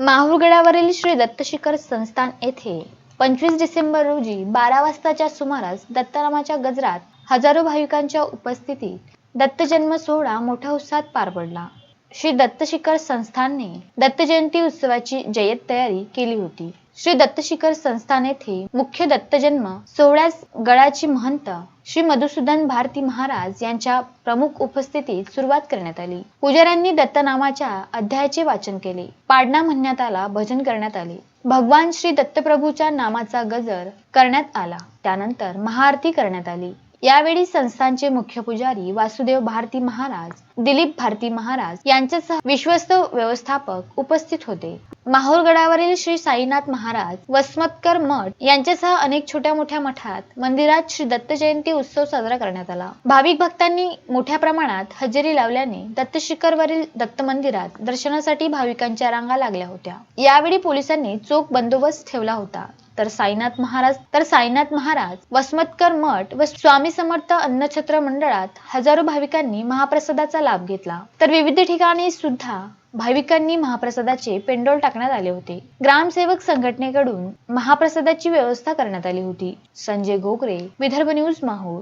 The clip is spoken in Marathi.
माहुरगडावरील श्री दत्तशिखर संस्थान येथे पंचवीस डिसेंबर रोजी बारा वाजताच्या सुमारास दत्तरामाच्या गजरात हजारो भाविकांच्या उपस्थितीत दत्त जन्म सोहळा मोठ्या उत्साहात पार पडला. श्री दत्तशिखर संस्थानने दत्त जयंती उत्सवाची जय्यत तयारी केली होती. श्री दत्त शिखर संस्थान येथे मुख्य दत्त जन्म सोहळ्यास गडाची महंत श्री मधुसूदन भारती महाराज यांच्या प्रमुख उपस्थितीत सुरुवात करण्यात आली. पुजाऱ्यांनी दत्तनामाच्या अध्यायाचे वाचन केले. पाडणा म्हणण्यात आला भजन करण्यात आले. भगवान श्री दत्तप्रभूच्या नामाचा गजर करण्यात आला. त्यानंतर महाआरती करण्यात आली. यावेळी संस्थानचे मुख्य पुजारी वासुदेव भारती महाराज दिलीप भारती महाराज यांच्यासह विश्वस्त व्यवस्थापक उपस्थित होते. माहूरगडावरील श्री साईनाथ महाराज वसमतकर मठ यांच्यासह अनेक छोट्या मोठ्या मठात मंदिरात श्री दत्त जयंती उत्सव साजरा करण्यात आला. भाविक भक्तांनी मोठ्या प्रमाणात हजेरी लावल्याने दत्त शिखरवरील दत्त मंदिरात दर्शनासाठी भाविकांच्या रांगा लागल्या होत्या. यावेळी पोलिसांनी चोख बंदोबस्त ठेवला होता. तर साईनाथ महाराज तर साईनाथ महाराज वसमतकर मठ व स्वामी समर्थ अन्नछत्र मंडळात हजारो भाविकांनी महाप्रसादाचा लाभ घेतला. तर विविध ठिकाणी सुद्धा भाविकांनी महाप्रसादाचे पेंडोल टाकण्यात आले होते. ग्रामसेवक संघटनेकडून महाप्रसादाची व्यवस्था करण्यात आली होती. संजय गोगरे विदर्भ न्यूज माहूर.